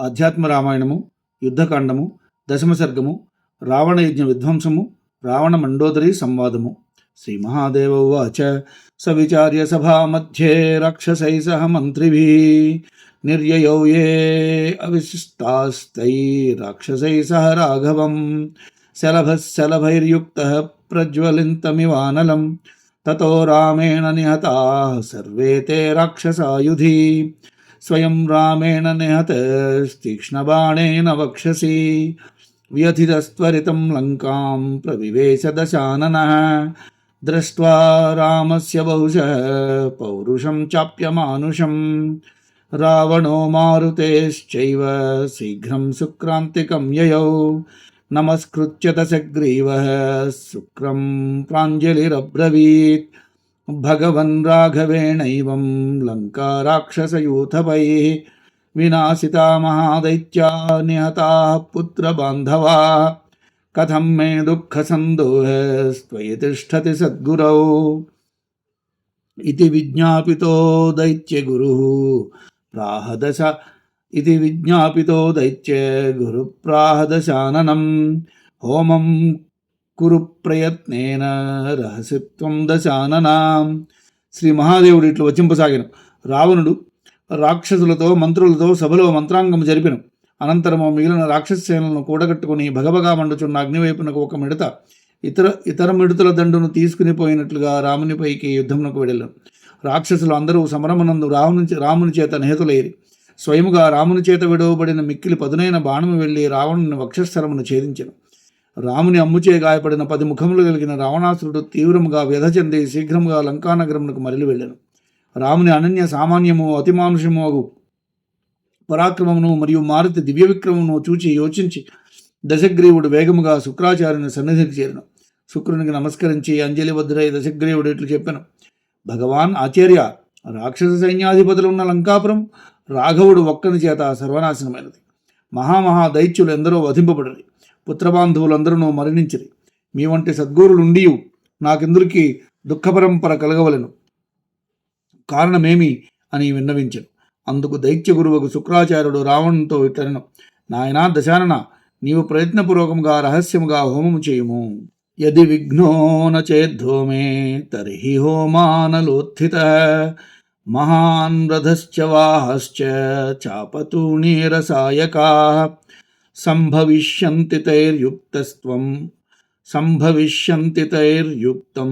ఆధ్యాత్మ రామాయణము యుద్ధకాండము దశమసర్గము రావణ యజ్ఞ విధ్వంసము రావణ మండోదరి సంవాదము. శ్రీ మహాదేవ ఉవాచ. సవిచార్య సభా మధ్యే రాక్షసై సహ మంత్రిభి. నిర్యయౌ ఏ అవిశిష్టాస్తై రాక్షసై సహ రాఘవం. శలభశలభైర్యుక్త ప్రజ్వలింతమివానలం. తతో రామేణ నిహతా సర్వే తే రాక్షసాయుధి. स्वयं रामेण निहतस्तीक्ष्णबाणेन वक्षसि। व्यथितस्त्वरितं लङ्कां प्रविवेश दशाननः। दृष्ट्वा रामस्य बहुशः पौरुषं चाप्यमानुषम्। रावणो मारुतेश्चैव, शीघ्रं सुक्रान्तिकं ययौ। नमस्कृत्य तसग्रीवः शुक्रं प्राञ्जलिरब्रवीत्। भगवन् राघवेणैवं लङ्काराक्षसयूथपैः विनाशिता महादैत्या निहताः पुत्रबान्धवा। कथं मे दुःखसन्दोहस्त्वयि तिष्ठति सद्गुरौ। इति विज्ञापितो दैत्यगुरुः प्राहदश। इति विज्ञापितो दैत्यगुरुप्राहदशाननं होमं కురు ప్రయత్నేన రహస్యత్వం దశాననా. శ్రీ మహాదేవుడు ఇట్లు వచింపసాగిన. రావణుడు రాక్షసులతో మంత్రులతో సభలో మంత్రాంగం జరిపిన. అనంతరము మిగిలిన రాక్షస సేనలను కూడగట్టుకుని భగభగా మండుచున్న అగ్నివైపునకు ఒక మిడత ఇతర ఇతర మిడతల దండును తీసుకుని పోయినట్లుగా రామునిపైకి యుద్ధమునకు వెళ్ళాను రాక్షసులు అందరూ సమరమనందు రాముని రాముని చేత నిహతులయ్యి స్వయముగా రాముని చేత విడవబడిన మిక్కిలి పదునైన బాణము వెళ్ళి రావణుని వక్షస్థలమును ఛేదించను. రాముని అమ్ముచే గాయపడిన పది ముఖములు కలిగిన రావణాసురుడు తీవ్రముగా వ్యధ చెంది శీఘ్రముగా లంకానగరమునకు మరలి వెళ్ళాను. రాముని అనన్య సామాన్యము అతిమానుషము అగు పరాక్రమమును మరియు మారుతి దివ్య విక్రమమును చూచి యోచించి దశగ్రీవుడు వేగముగా శుక్రాచార్యుని సన్నిధికి చేరను. శుక్రునికి నమస్కరించి అంజలి వద్దురై దశగ్రీవుడు ఇట్లు చెప్పాను. భగవాన్ ఆచార్య రాక్షస సైన్యాధిపతులు ఉన్న లంకాపురం రాఘవుడు ఒక్కని చేత సర్వనాశనమైనది. మహామహా దైత్యులు ఎందరో వధింపబడరి. పుత్రబాంధువులందరూ మరణించిరి. మీ వంటి సద్గురులుండి నాకెందరికీ దుఃఖపరంపర కలగవలెను? కారణమేమి అని విన్నవించను. అందుకు దైత్య గురువుకు శుక్రాచార్యుడు రావణునితో ఇట్లనను నాయనా దశానన నీవు ప్రయత్నపూర్వకంగా రహస్యముగా హోమము చేయుము. యది విఘ్నో నేద్ధోమే తర్హి హోమానలోత్థిత. మహాన్ రథశ్చ వాహశ్చ చాపతూణీరసాయకా संभविष्यन्ति तैर्युक्तस्त्वं संभविष्यन्ति तैर्युक्तं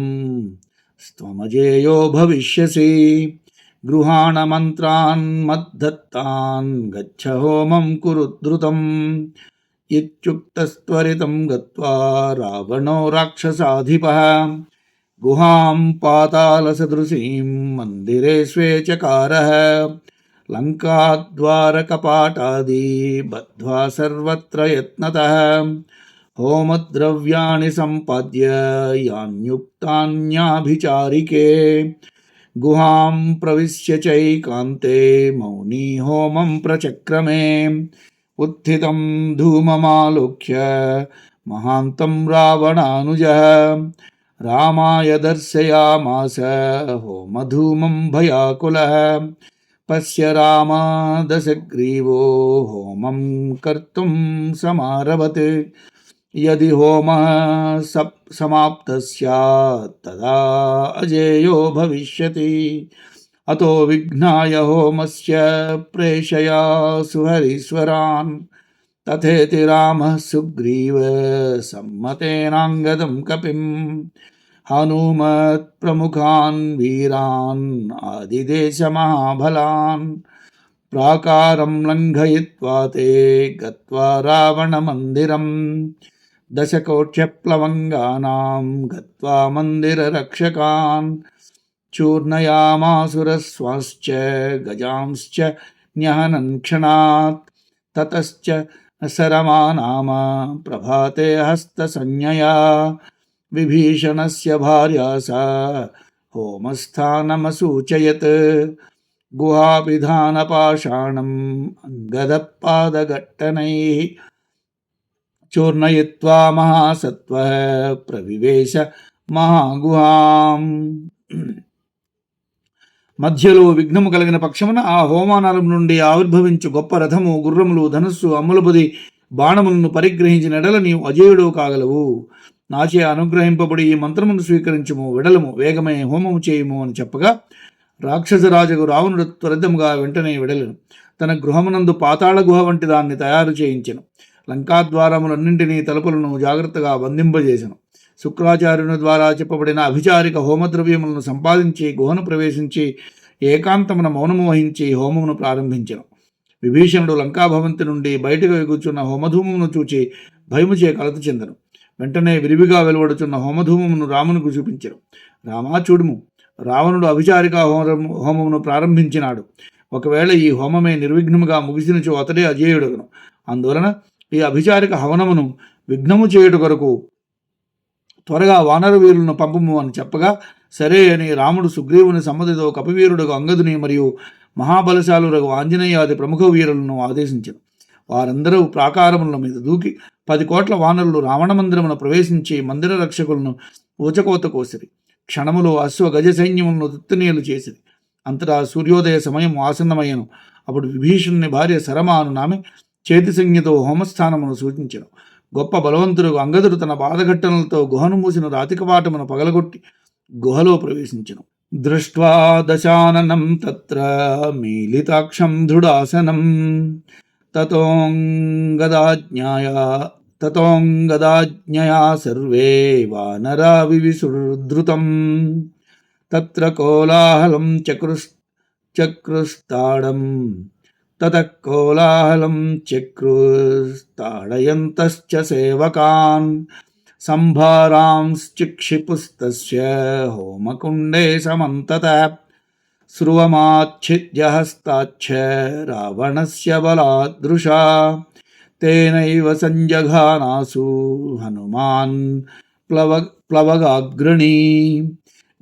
स्त्वमजेयो भविष्यसि। गृहाणमन्त्रान् मद्धत्तान् गच्छ होमं कुरु द्रुतम्। इत्युक्तस्त्वरितं गत्वा रावणो राक्षसाधिपः। गुहां पातालसदृशीं मन्दिरे स्वे चकारः लङ्काद्वारकपाटादि बद्ध्वा सर्वत्र यत्नतः होमद्रव्याणि सम्पाद्य यान्युक्तान्याभिचारिके। गुहां प्रविश्य चैकान्ते मौनी होमं प्रचक्रमे। उत्थितं धूममालोक्य महान्तं रावणानुजः। रामाय दर्शयामास होमधूमं भयाकुलः। पश्य रामादशग्रीवो होमं कर्तुं समारभत्। यदि होमः सप् समाप्तः स्यात् तदा अजेयो भविष्यति। अतो विघ्नाय होमस्य प्रेषया सुहरीश्वरान् तथेति रामः सुग्रीव सम्मतेनाङ्गदं कपिं हनुमत्प्रमुखान् वीरान् आदिदेशमहाबलान् प्राकारं लङ्घयित्वा ते गत्वा रावणमन्दिरम् दशकोट्यप्लवङ्गानां गत्वा मन्दिररक्षकान् चूर्णयामासुरस्वाश्च गजांश्च न्यहनन् क्षणात् ततश्च सरमानाम प्रभाते हस्तसंज्ञया विभीषणस्य भार्या सा होमस्थानमसूचयत् गुहापिधानपाषाणम् अङ्गदपादघट्टनैः चूर्णयित्वा महासत्त्वः प्रविवेश महागुहाम् మధ్యలో విఘ్నము కలిగిన పక్షమున ఆ హోమానాలం నుండి ఆవిర్భవించు గొప్ప రథము గుర్రములు ధనస్సు అమ్ములబుది బాణములను పరిగ్రహించిన ఎడల నీవు అజేయుడు కాగలవు నాచే అనుగ్రహింపబడి ఈ మంత్రమును స్వీకరించుము విడలము వేగమే హోమము చేయుము అని చెప్పగా రాక్షసరాజగు రావణుడు త్వరితముగా వెంటనే విడలను. తన గృహమునందు పాతాళ గుహ వంటి దాన్ని తయారు చేయించను. లంకాద్వారములన్నింటినీ తలుపులను జాగ్రత్తగా బంధింపజేసెను. శుక్రాచార్యుని ద్వారా చెప్పబడిన అభిచారిక హోమద్రవ్యములను సంపాదించి గుహను ప్రవేశించి ఏకాంతమున మౌనము వహించి హోమమును ప్రారంభించను. విభీషణుడు లంకాభవంతి నుండి బయటకు ఎగుచున్న హోమధూమమును చూచి భయముచే కలత చెందను. వెంటనే విరివిగా వెలువడుచున్న హోమధూమమును రామునికి చూపించెను. రామా చూడుము రావణుడు అభిచారిక హోమము హోమమును ప్రారంభించినాడు. ఒకవేళ ఈ హోమమే నిర్విఘ్నముగా ముగిసినచో అతడే అజేయుడగను. అందువలన ఈ అభిచారిక హవనమును విఘ్నము చేయుట కొరకు త్వరగా వానర వీరులను పంపము అని చెప్పగా సరే అని రాముడు సుగ్రీవుని సమ్మతితో కపివీరుడు అంగదుని మరియు మహాబలశాలురగు ఆంజనేయాది ప్రముఖ వీరులను ఆదేశించారు వారందరూ ప్రాకారముల మీద దూకి పది కోట్ల వానరులు రావణ మందిరమును ప్రవేశించి మందిర రక్షకులను ఊచకోత కోసిరి. క్షణములో అశ్వ గజ సైన్యములను తుత్తునీయులు చేసిరి. అంతటా సూర్యోదయ సమయం ఆసన్నమయ్యను. అప్పుడు విభీషణుని భార్య శరమాను నామె చేతి సంజ్ఞతో హోమస్థానమును సూచించను. గొప్ప బలవంతుడు అంగదుడు తన బాధఘట్టనలతో గుహను మూసిన రాతికపాటమును పగలగొట్టి గుహలో ప్రవేశించను. దృష్ట్వా దశాననం తత్ర మీలితాక్షం దృఢాసనం తతోంగదాజ్ఞాయ తతోంగదాజ్ఞయా సర్వే వానరా వివిసుధృతం తత్ర కోలాహలం చక్రుస్ చక్రుస్తాడం తతః కోలాహలం చక్రుస్తాడయంతశ్చ సేవకాన్ సంభారాంశ్చిక్షిపుస్తస్య హోమకుండే సమంతత స్రువమాచ్ఛిద్య హస్తాచ్చ రావణస్య బలాదృశా तेनैव सञ्जघानासु हनुमान् प्लव, प्लवगाग्रणी।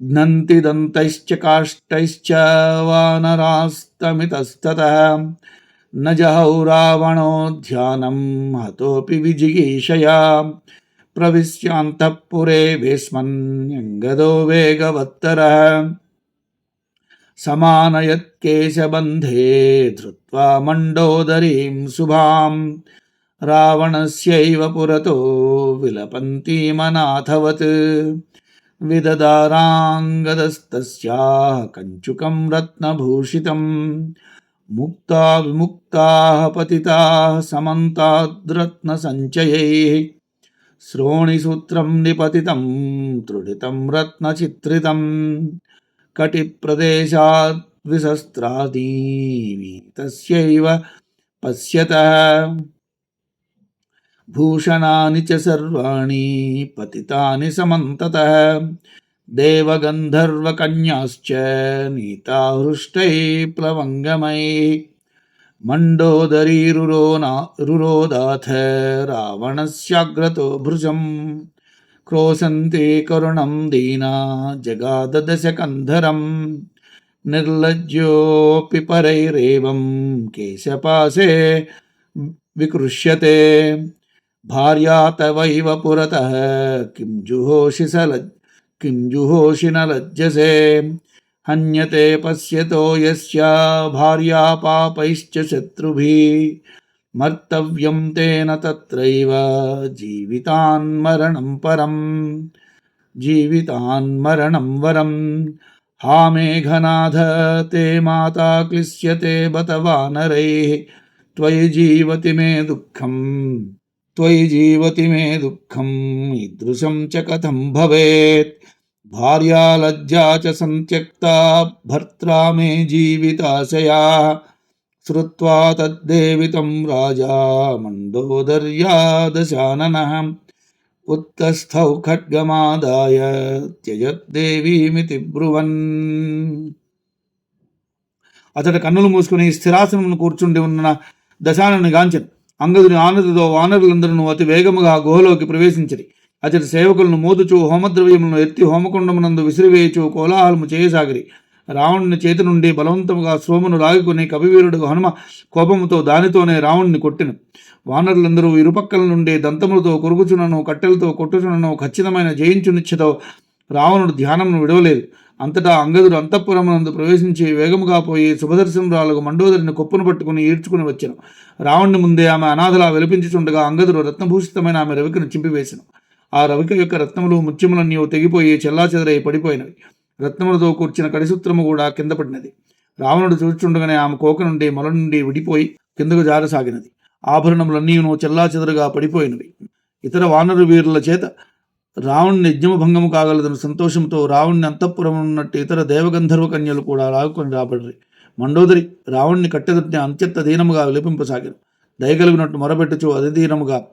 घ्नन्ति दन्तैश्च काष्ठैश्च वानरास्तमितस्ततः। न जहौ रावणो ध्यानं हतोऽपि विजिगीषया। प्रविश्यान्तःपुरे भीष्मन्यङ्गदो वेगवत्तरः। समानयत्केशबन्धे धृत्वा मण्डोदरीं शुभाम्। रावणस्यैव पुरतो विलपन्तीमनाथवत्। विददाराङ्गदस्तस्याः कञ्चुकं रत्नभूषितं मुक्ता विमुक्ताः पतिताः समन्ताद्रत्नसञ्चयैः। श्रोणिसूत्रं निपतितं तृडितं रत्नचित्रितं कटिप्रदेशात् तस्यैव पश्यतः। भूषणानि च सर्वाणि पतितानि समन्ततः। देवगन्धर्वकन्याश्च नीता हृष्टैः प्लवङ्गमैः मण्डोदरीरुरोना रुरोदाथ रावणस्याग्रतो भृशम्। क्रोशन्ते करुणं दीना जगाददशकन्धरम्। निर्लज्योऽपि परैरेवं केशपाशे विकृष्यते। भार्या तवैव पुरतः। किं जुहोषि स लज्, किं जुहोषि न लज्जसे। हन्यते पश्यतो यस्या भार्या पापैश्च शत्रुभिः। मर्तव्यं तेन तत्रैव जीवितान्मरणं परम्। जीवितान्मरणं वरम्। हा मेघनाथ, ते माता क्लिश्यते बत वानरैः। त्वयि जीवति मे दुःखम्। त्वयि जीवति मे दुःखम् ईदृशं च कथं भवेत् भार्या लज्जा च सन्त्यक्ता भर्त्रा मे जीविताशया श्रुत्वा तद्देवितं राजा मण्डोदर्यादशाननः उत्तस्थौ खड्गमादाय త్యజద్దేవీమితి బ్రువన్ అతడు కన్నులు మూసుకుని స్థిరాసనమును కూర్చుండి ఉన్న దశానని గాంచెను అంగదుని ఆనందతో వానరులందరూ అతి వేగముగా గుహలోకి ప్రవేశించిరి. అతడి సేవకులను మోదుచు హోమద్రవ్యములను ఎత్తి హోమకుండమునందు విసిరివేయచు కోలాహలము చేయసాగిరి. రావణుని చేతి నుండి బలవంతముగా సోమును లాగుకుని కవివీరుడు హనుమ కోపముతో దానితోనే రావణుని కొట్టిను. వానరులందరూ ఇరుపక్కల నుండి దంతములతో కొరుగుచునను కట్టెలతో కొట్టుచునను ఖచ్చితమైన జయించునిచ్చతో రావణుడు ధ్యానమును విడవలేదు. అంతటా అంగదుడు అంతఃపురమునందు ప్రవేశించి వేగముగా పోయి శుభదర్శనరాలకు మండోదరిని కొప్పును పట్టుకుని ఈడ్చుకుని వచ్చాను. రావణుని ముందే ఆమె అనాథలా వెలిపించుచుండగా అంగదుడు రత్నభూషితమైన ఆమె రవికను చింపివేశను ఆ రవిక యొక్క రత్నములు ముత్యములన్నీ తెగిపోయి చెల్లాచెదరై పడిపోయినవి. రత్నములతో కూర్చిన కడిసూత్రము కూడా కింద పడినది. రావణుడు చూచుండగానే ఆమె కోక నుండి మొల నుండి విడిపోయి కిందకు జారసాగినది. ఆభరణములన్నీను చెల్లాచెదరుగా పడిపోయినవి. ఇతర వానరు వీరుల చేత రావణుని యజ్ఞభంగము కాగలదని సంతోషంతో రావణ్ణి అంతఃపురం ఉన్నట్టు ఇతర దేవగంధర్వ కన్యలు కూడా లాగుకొని రాబడి మండోదరి రావణ్ణి కట్టెదుట్టిన అంత్యత్త దీనముగా విలిపింపసాగాను. దయగలిగినట్టు మొరబెట్టుచు అతిదీనముగా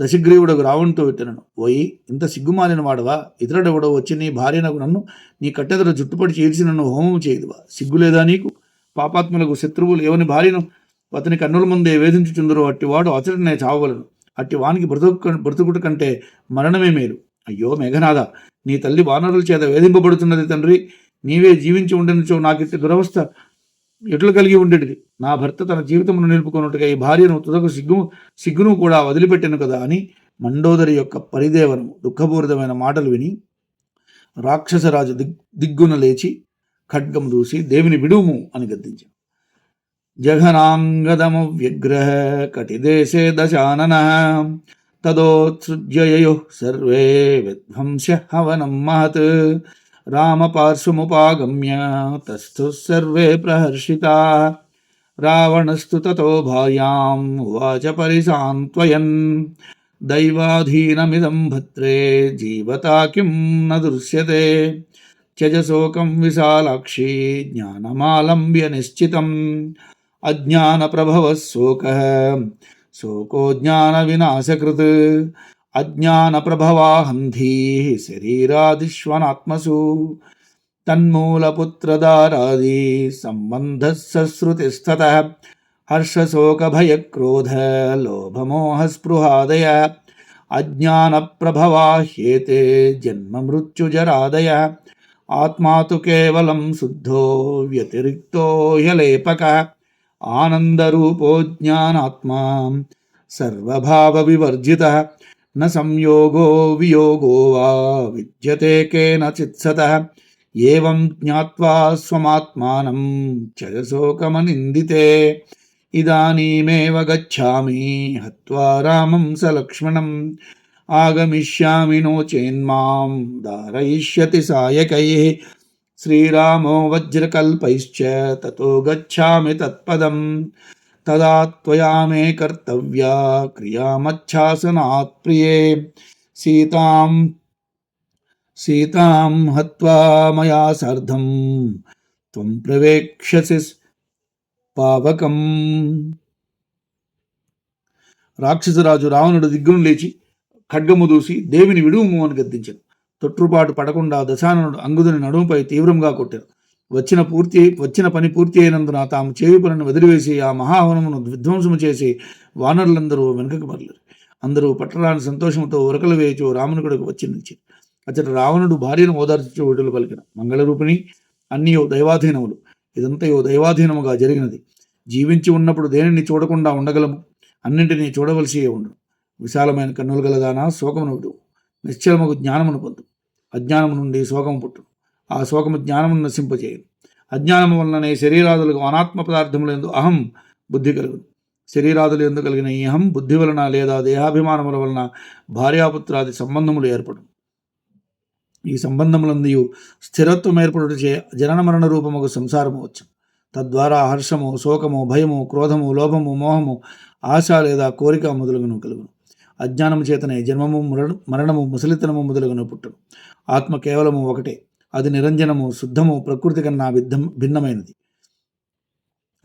దశగ్రీవుడకు రావణ్తో పెట్టినను పోయి ఇంత సిగ్గుమాలిన వాడవా? ఇతరుడెవడో వచ్చి నీ భార్యనకు నన్ను నీ కట్టెదర జుట్టుపడి చేసి నన్ను హోమం చేయదువా? సిగ్గులేదా నీకు? పాపాత్ములకు శత్రువులు ఎవని భార్యను అతని కన్నుల ముందే వేధించుచుందరో అట్టివాడు అతడినే చావగలను. అట్టి వానికి బ్రతుకు బ్రతుకుట కంటే మరణమే మేలు. అయ్యో మేఘనాథ నీ తల్లి వానరుల చేత వేధింపబడుతున్నది తండ్రి. నీవే జీవించి ఉండనిచో నాకిట్టి దురవస్థ ఎట్లు కలిగి ఉండేటిది. నా భర్త తన జీవితమును నిలుపుకున్నట్టుగా ఈ భార్యను తుదకు సిగ్గు సిగ్గును కూడా వదిలిపెట్టాను కదా అని మండోదరి యొక్క పరిదేవనము దుఃఖపూరితమైన మాటలు విని రాక్షసరాజు దిగ్ దిగ్గున లేచి ఖడ్గం దూసి దేవిని విడుము అని గద్దించాడు. జఘనాంగదము వ్యగ్రహ కటిదేశే దశానన తదోత్సృజ్యయు సర్వే విధ్వంస్య హవనం మహత్ रामपार्श्वमुपागम्य, तस्थु सर्वे प्रहर्षिता। रावणस्तु ततो भायाम्, उवाच परिसान्त्वयन् दैवाधीनमिदं भद्रे, जीवता किं न दृश्यते। त्यजशोकं विशालाक्षी, ज्ञानमालम्ब्य निश्चितम्। अज्ञानप्रभवः शोकः, शोको ज्ञानविनाशकृत्। अज्ञान अज्ञानप्रभवाहन्धी शरीरादिष्वनात्मसु। तन्मूलपुत्रदारादि सम्बन्धः सश्रुतिस्ततः हर्षशोकभयक्रोधलोभमोहस्पृहादय अज्ञानप्रभवा ह्येते जन्ममृत्युजरादयः। आत्मा तु केवलं शुद्धो व्यतिरिक्तो ह्यलेपकः। आनन्दरूपो ज्ञानात्मा सर्वभावविवर्जितः। न संयोगो वियोगो वा विद्यते केनचित्सतः एवं ज्ञात्वा स्वमात्मानं क्षयशोकमनिन्दिते इदानीमेव गच्छामि हत्वा रामं स लक्ष्मणम्। आगमिष्यामि नो चेन्मां, धारयिष्यति सायकैः। श्रीरामो वज्रकल्पैश्च ततो गच्छामि तत्पदम्। గచ్ఛామి తదా త్వయా మే కర్తవ్యా క్రియామచ్ఛాసనాత్ ప్రియే. సీతాం సీతాం హత్వా మయా సార్ధం త్వం ప్రవేక్షసి పావకం. రాక్షసరాజు రావణుడు దిగ్గును లేచి ఖడ్గము దూసి దేవిని విడుము అని గద్దించాడు. తొట్టుపాటు పడకుండా దశాననుడు అంగుదుని నడుముపై తీవ్రంగా కొట్టారు వచ్చిన పూర్తి వచ్చిన పని పూర్తి అయినందున తాము చేయు పనిని వదిలివేసి ఆ మహాహవనమును విధ్వంసము చేసి వానరులందరూ వెనుకకు మరలరు. అందరూ పట్టరాని సంతోషంతో ఉరకలు వేయచు రాముని కొడుకు వచ్చి నిలిచి అతడు రావణుడు భార్యను ఓదార్చు విడులు పలికిన. మంగళరూపిణి అన్నీ దైవాధీనములు. ఇదంతయో దైవాధీనముగా జరిగినది. జీవించి ఉన్నప్పుడు దేనిని చూడకుండా ఉండగలము? అన్నింటినీ చూడవలసి ఉండు. విశాలమైన కన్నులు గలదానా శోకమును విడు నిశ్చలముకు జ్ఞానమును పొందు. అజ్ఞానము నుండి శోకము పుట్టును. ఆ శోకము జ్ఞానమును నశింపజేయను. అజ్ఞానము వలననే శరీరాదులకు అనాత్మ పదార్థములందు అహం బుద్ధి కలుగును. శరీరాదులు ఎందు కలిగిన ఈ అహం బుద్ధి వలన లేదా దేహాభిమానముల వలన భార్యాపుత్రాది సంబంధములు ఏర్పడు ఈ సంబంధములందు స్థిరత్వం ఏర్పడుట చే జనన మరణ రూపముకు సంసారము వచ్చు తద్వారా హర్షము శోకము భయము క్రోధము లోభము మోహము ఆశ లేదా కోరిక మొదలుగును కలుగును. అజ్ఞానము చేతనే జన్మము మరణ- మరణము ముసలితనము మొదలుగును పుట్టును. ఆత్మ కేవలము ఒకటే. అది నిరంజనము శుద్ధము ప్రకృతి కన్నా విద్ధం భిన్నమైనది.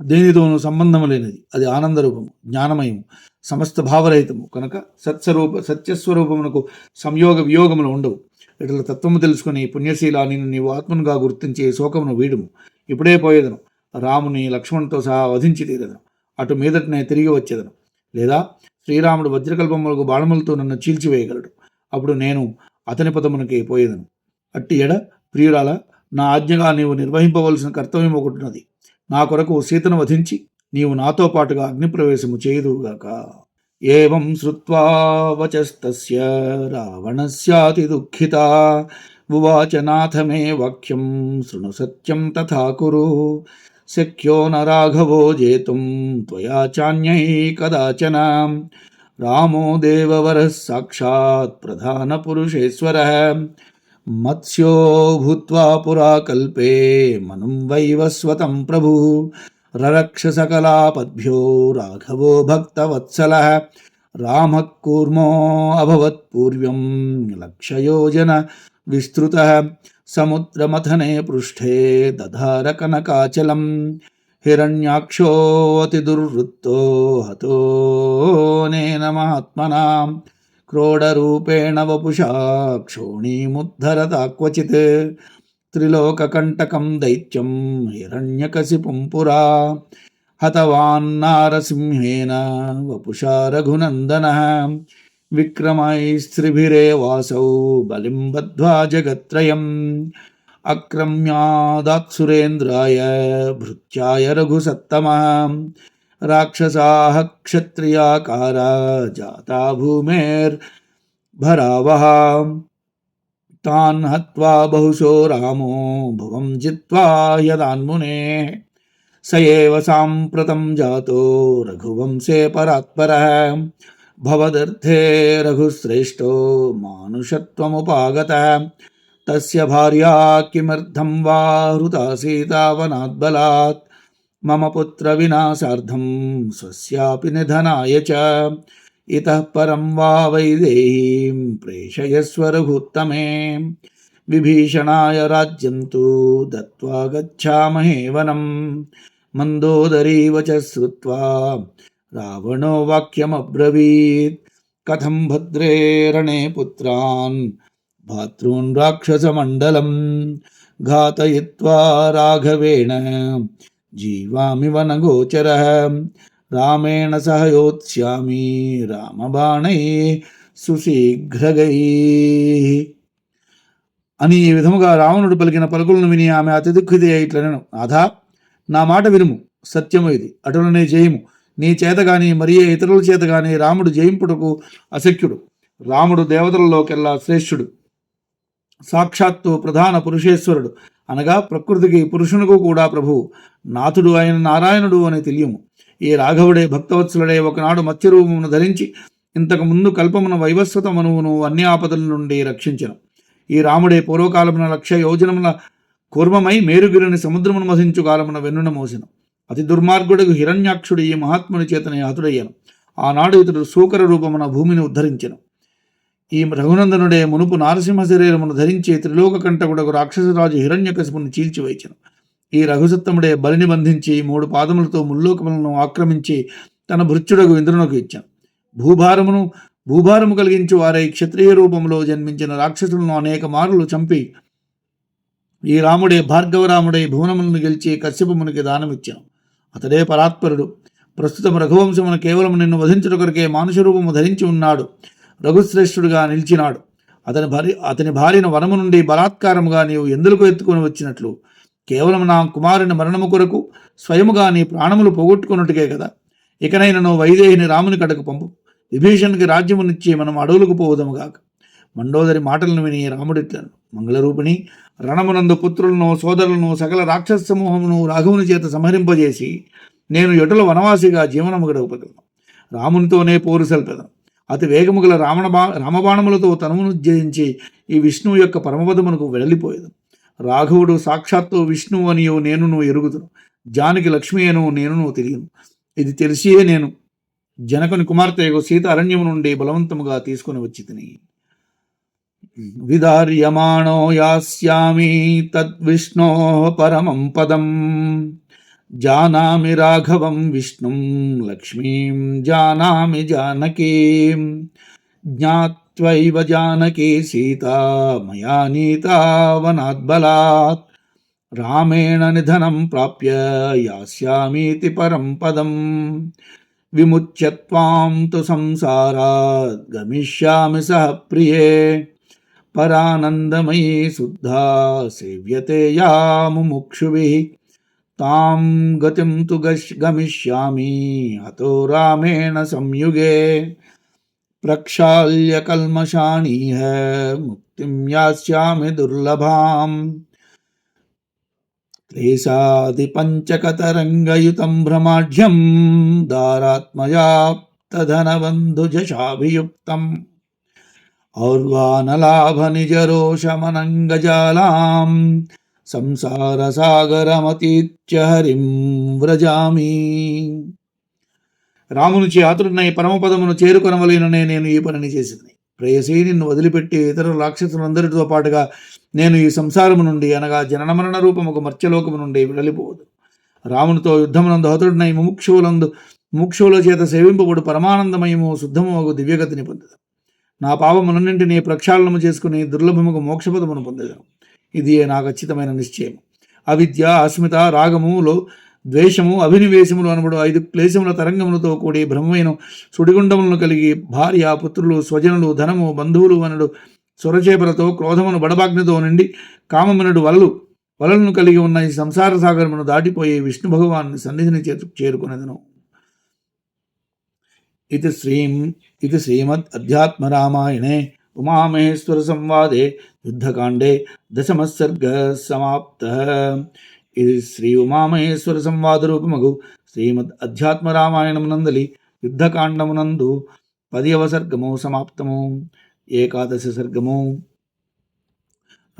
దేనితోనూ సంబంధము లేనిది. అది ఆనందరూపము జ్ఞానమయము సమస్త భావరహితము. కనుక సత్స్వరూప సత్యస్వరూపమునకు సంయోగ వియోగములు ఉండవు. ఇట్లా తత్వము తెలుసుకుని పుణ్యశీల నిన్ను నీవు ఆత్మనుగా గుర్తించి శోకమును వీడుము. ఇప్పుడే పోయేదను. రాముని లక్ష్మణుతో సహా వధించి తీరదను. అటు మీదటనే తిరిగి వచ్చేదను. లేదా శ్రీరాముడు వజ్రకల్పములకు బాణములతో నన్ను చీల్చివేయగలడు. అప్పుడు నేను అతని పదమునకి పోయేదను. అట్టి ఎడ ప్రియురాల నా ఆజ్ఞగా నీవు నిర్వహింపవలసిన కర్తవ్యం ఒకటిన్నది నా కొరకు సీతను వధించి నీవు నాతో పాటుగా అగ్నిప్రవేశము చేయుదుగాక ఏం శ్రువా వచస్తస్య రావణస్యాతి దుఃఖిత. ఉవాచనాథ వాక్యం శృణు సత్యం తథా కురు. శక్యో న రాఘవో జేతుం త్వయా చాన్యై కదాచన. రామో దేవవర సాక్షాత్ ప్రధాన పురుషేశ్వర. मत्स्यो भूत्वा पुरा कल्पे मनुं वैवस्वतं प्रभुः। ररक्ष सकलापद्भ्यो राघवो भक्तवत्सलः। रामः कूर्मो अभवत् पूर्व्यं लक्षयोजन विस्तृतः। समुद्रमथने पृष्ठे दधार कनकाचलम् हिरण्याक्षोऽतिदुर्वृत्तो हतोऽनेन महात्मना క్రోడరూపేణ వపుషా క్షోణీముద్ధరత క్వచిత్ త్రిలోకకంటకం దైత్యం హిరణ్యకశిపుం పురా హతవాన్నారసింహేన వపుషా రఘునందన. విక్రమైస్త్రిభిరేవాసౌ బలిం బద్ధ్వా జగత్రయం. అక్రమ్యాదాత్సురేంద్రాయ భృత్యాయ రఘుసత్తమ. राक्षसाः क्षत्रियाकारा जाता भूमेर्भरावः तान् हत्वा बहुशो रामो भुवं जित्वा यदान्मुनेः। स एव साम्प्रतं जातो रघुवंशे परात्परः। भवदर्थे रघुश्रेष्ठो मानुषत्वमुपागतः। तस्य भार्या किमर्थं वा हृता सीतावनाद्बलात् मम पुत्रविनाशार्थं स्वस्यापि निधनाय च। इतः परं वा वैदेहीं प्रेषयस्व रघुत्तमे। विभीषणाय राज्यं तु दत्त्वा गच्छामहे वनम् मन्दोदरी वच श्रुत्वा रावणो वाक्यमब्रवीत्। कथं भद्रे रणे पुत्रान् भातॄन् राक्षसमण्डलं घातयित्वा राघवेण जीवामि वनगोचरः రామేణ సహ యోత్స్యామి రామబాణై సుశీఘ్రగై అని ఈ విధముగా రావణుడు పలికిన పలుకులను విని ఆమె అతి దుఃఖితి ఇట్లనను నాథా నా మాట వినుము సత్యము ఇది అటులనే జయము నీ చేత గాని మరి ఏ ఇతరుల చేత గాని రాముడు జయింపుటకు అశక్యుడు రాముడు దేవతలలోకెల్లా శ్రేష్ఠుడు సాక్షాత్తు ప్రధాన పురుషేశ్వరుడు. అనగా ప్రకృతికి పురుషునికు కూడా ప్రభువు నాథుడు ఆయన నారాయణుడు అని తెలియము. ఈ రాఘవుడే భక్తవత్సలుడే ఒకనాడు మత్స్యరూపమును ధరించి ఇంతకు ముందు కల్పమున వైవస్వత మనువును అన్ని ఆపదల నుండి రక్షించను. ఈ రాముడే పూర్వకాలమున లక్ష యోజనముల కూర్మమై మేరుగిరిని సముద్రమును మసించు కాలమున వెన్నున మోసెను. అతి దుర్మార్గుడికి హిరణ్యాక్షుడు ఈ మహాత్ముని చేతనే హతుడయ్యను. ఆనాడు ఇతడు సూకర రూపమున భూమిని ఉద్ధరించెను. ఈ రఘునందనుడే మునుపు నారసింహ శరీరమును ధరించి త్రిలోక కంటకుడకు రాక్షసరాజు హిరణ్యకశిపుని చీల్చివేచెను. ఈ రఘుసత్తముడే బలిని బంధించి మూడు పాదములతో ముల్లోకములను ఆక్రమించి తన భృత్యుడకు ఇంద్రునకు ఇచ్చాను. భూభారమును భూభారము కలిగించి వారై క్షత్రియ రూపంలో జన్మించిన రాక్షసులను అనేక మారులు చంపి ఈ రాముడే భార్గవరాముడై భువనములను గెలిచి కశ్యపమునికి దానమిచ్చాను. అతడే పరాత్పరుడు. ప్రస్తుతం రఘువంశమును కేవలం నిన్ను వధించుట కొరకే మానుష రూపము ధరించి ఉన్నాడు. రఘుశ్రేష్ఠుడుగా నిలిచినాడు. అతని భార్య అతని భార్యను వనము నుండి బలాత్కారముగా నీవు ఎందులకు ఎత్తుకొని వచ్చినట్లు? కేవలం నా కుమారుని మరణము కొరకు స్వయముగా నీ ప్రాణములు పోగొట్టుకున్నట్టుకే కదా. ఇకనైనను వైదేహిని రాముని కడకు పంపు. విభీషణ్కి రాజ్యమునిచ్చి మనం అడవులకు పోవుదముగాక మండోదరి మాటలను విని రాముడిట్లను. మంగళరూపిణి రణమునందు పుత్రులను సోదరులను సకల రాక్షస సమూహమును రాఘవుని చేత సంహరింపజేసి నేను ఎటుల వనవాసిగా జీవనము గడపగలను రామునితోనే పోరు సల్పెదను. అతి వేగము గల రావణ బా రామబాణములతో తనమును జయించి ఈ విష్ణువు యొక్క పరమపదమునకు వెళ్ళిపోయేది రాఘవుడు సాక్షాత్తు విష్ణువు అనియో నేనును ఎరుగుదును. జానికి లక్ష్మి అను నేనును తెలియను ఇది తెలిసియే నేను జనకుని కుమార్తె సీత అరణ్యము నుండి బలవంతముగా తీసుకుని వచ్చి తిని. విదార్యమాణో యాస్యామి తద్విష్ణో పరమం పదం. జానామి రాఘవం విష్ణుం లక్ష్మీం జానామి జానకీం జ్ఞాత్వైవ జానకీ సీతా మయా నీతా వనాద్బలాత్ రామేణ నిధనం ప్రాప్య యాస్యామీతి పరం పదం విముచ్య త్వాం తు సంసారాత్ గమిష్యామి సహ ప్రియే పరానందమయీ శుద్ధా సేవ్యతే యా ముముక్షుభిः ताम गतिम तु गमिष्यामि। अतो रामेण संयुगे प्रक्षाल्य कल्मषाणी है मुक्तिम यास्यामि दुर्लभाम। दुर्लभाम् क्लेशादिपञ्चकतरङ्गयुतं भ्रमाढ्यं दारात्मयाप्तधनबन्धुजशाभियुक्तम्। और्वानलाभनिजरोषमनङ्गजालाम् సంసారసాగరమతీత్య హరిం వ్రజామి. రామునిచి ఆతుడునై పరమపదమును చేరుకొనవలేననే నేను ఈ పనిని చేసింది ప్రేయసీ నిన్ను వదిలిపెట్టి ఇతర రాక్షసులందరితో పాటుగా నేను ఈ సంసారము నుండి అనగా జనన మరణ రూపముకు మర్త్యలోకము నుండి విడలిపోవద్దు రామునితో యుద్ధమునందు హతుడునై ముముక్షువులందు ముముక్షువుల చేత సేవింపబడు పరమానందమయము శుద్ధము దివ్యగతిని పొందదు నా పాపములన్నింటినీ ప్రక్షాళనము చేసుకుని దుర్లభముకు మోక్షపదమును పొందెదను. ఇది నా ఖచ్చితమైన నిశ్చయం అవిద్య అస్మిత రాగములో ద్వేషము అభినివేశములు అనబడు ఐదు క్లేశముల తరంగములతో కూడి బ్రహ్మమైన సుడిగుండములను కలిగి భార్య పుత్రులు స్వజనులు ధనము బంధువులు అనడు స్వరచేపలతో క్రోధమును బడబాగ్నితో నిండి కామమునడు వలలు వలలను కలిగి ఉన్న ఈ సంసార సాగరమును దాటిపోయి విష్ణు భగవాన్ని సన్నిధిని చేరు చేరుకునేదను. ఇది శ్రీం ఇది శ్రీమద్ అధ్యాత్మ రామాయణే ఉమామహేశ్వర సంవాదే యుద్ధకాండే దశమసర్గ సమాప్త ఇది శ్రీ ఉమామహేశ్వర సంవాద రూపమగు శ్రీమద్ అధ్యాత్మ రామాయణమునందలి యుద్ధకాండమునందు పదియవ సర్గము సమాప్తము ఏకాదశ సర్గము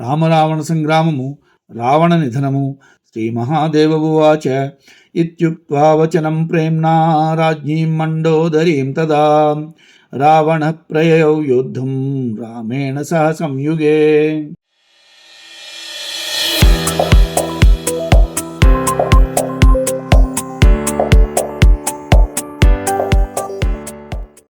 రామరావణ సంగ్రామము రావణ నిధనము శ్రీ మహాదేవ ఉవాచ ఇత్యుక్త్వా వచనం ప్రేమ్నా రాజ్ఞీం మండోదరీం తదా రావణ ప్రయయౌ యోద్ధుం రామేణ సహ సంయుగే